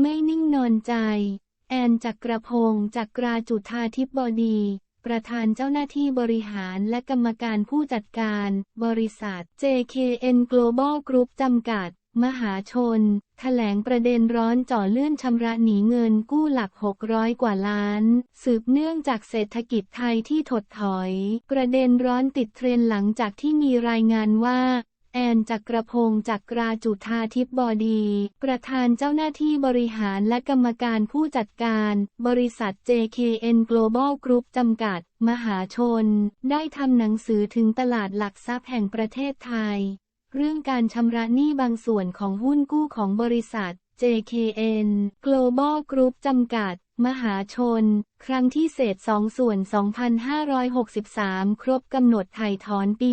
ไม่นิ่งนอนใจ แอนจักรพงศ์จักราจุธาทิพบดี ประธานเจ้าหน้าที่บริหารและกรรมการผู้จัดการ บริษัท JKN Global Group จำกัด มหาชน แถลงประเด็นร้อนจ่อเลื่อนชำระหนีเงินกู้หลัก 600 กว่าล้าน สืบเนื่องจากเศรษฐกิจไทยที่ถดถอย ประเด็นร้อนติดเทรนหลังจากที่มีรายงานว่า แอนจักรพงศ์จักราจุธาทิพบดี ประธานเจ้าหน้าที่บริหารและกรรมการผู้จัดการ บริษัท JKN Global Group จำกัด มหาชน ได้ทำหนังสือถึงตลาดหลักทรัพย์แห่งประเทศไทย เรื่องการชำระหนี้บางส่วนของหุ้นกู้ของบริษัท JKN Global Group จำกัด มหาชน ครั้งที่เศษ2ส่วน 2563 ครบกำหนดถ่ายถอนปี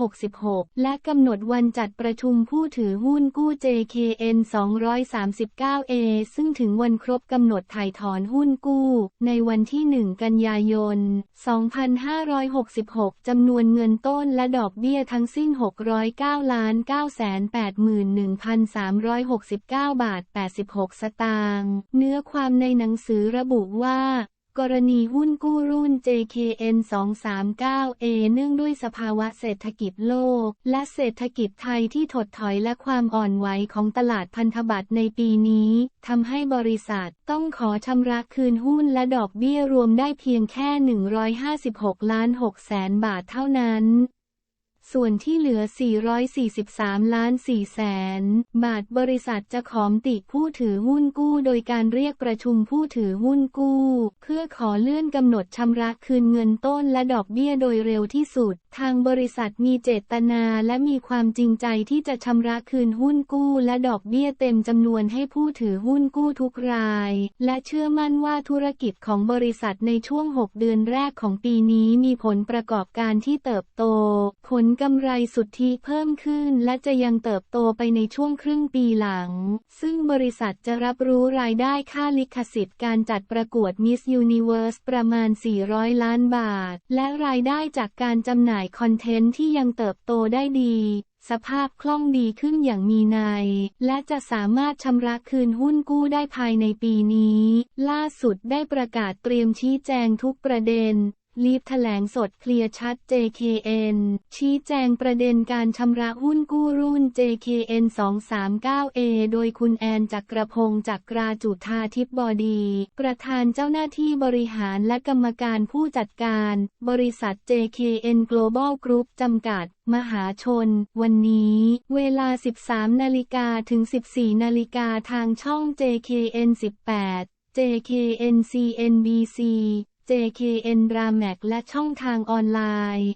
2566 และกำหนดวันจัดประชุมผู้ถือหุ้นกู้ JKN 239A ซึ่งถึงวันครบกำหนดถ่ายถอนหุ้นกู้ ในวันที่ 1 กันยายน 2566 จำนวนเงินต้นและดอกเบี้ยทั้งสิ้น 609ล้าน981,369 บาท 86 สตางค์ เนื้อความในหนังสือระบุว่า กรณีหุ้นกู้รุ่น JKN 239A เนื่องด้วยสภาวะเศรษฐกิจโลก และเศรษฐกิจไทยที่ถดถอยและความอ่อนไหวของตลาดพันธบัตรในปีนี้ทำให้บริษัทต้องขอชำระคืนหุ้นและดอกเบี้ยรวมได้เพียงแค่ 156 ล้าน6แสนบาทเท่านั้น ส่วนที่เหลือ 443 ล้าน 4 แสน บาท บริษัทจะขอมติผู้ถือหุ้นกู้โดยการเรียกประชุมผู้ถือหุ้นกู้ เพื่อขอเลื่อนกำหนดชำระคืนเงินต้นและดอกเบี้ยโดยเร็วที่สุดทางบริษัทมีเจตนาและมีความจริงใจที่จะชำระคืนหุ้นกู้และดอกเบี้ยเต็มจำนวนให้ผู้ถือหุ้นกู้ทุกราย และเชื่อมั่นว่าธุรกิจของบริษัทในช่วง 6 เดือนแรกของปีนี้มีผลประกอบการที่เติบโต ผลกำไรสุทธิเพิ่มขึ้นและจะยังเติบโตไปในช่วงครึ่งปีหลัง ซึ่งบริษัทจะรับรู้รายได้ค่าลิขสิทธิ์การจัดประกวด Miss Universe ประมาณ 400 ล้านบาท และรายได้จากการจำหน่ายคอนเทนต์ที่ยังเติบโตได้ดี สภาพคล่องดีขึ้นอย่างมีนัย และจะสามารถชำระคืนหุ้นกู้ได้ภายในปีนี้ ล่าสุดได้ประกาศเตรียมชี้แจงทุกประเด็น ลีฟแถลงสดเคลียร์ชัด JKN ชี้แจงประเด็นการชำระหุ้นกู้รุ่น JKN 239A โดยคุณแอนจักรพงศ์จักราจุธาทิพบดี ประธานเจ้าหน้าที่บริหารและกรรมการผู้จัดการ บริษัท JKN Global Group จำกัด มหาชน วันนี้ เวลา 13 นาฬิกาถึง 14 นาฬิกาทางช่อง JKN 18 JKN CNBC JKN Dramax และช่องทางออนไลน์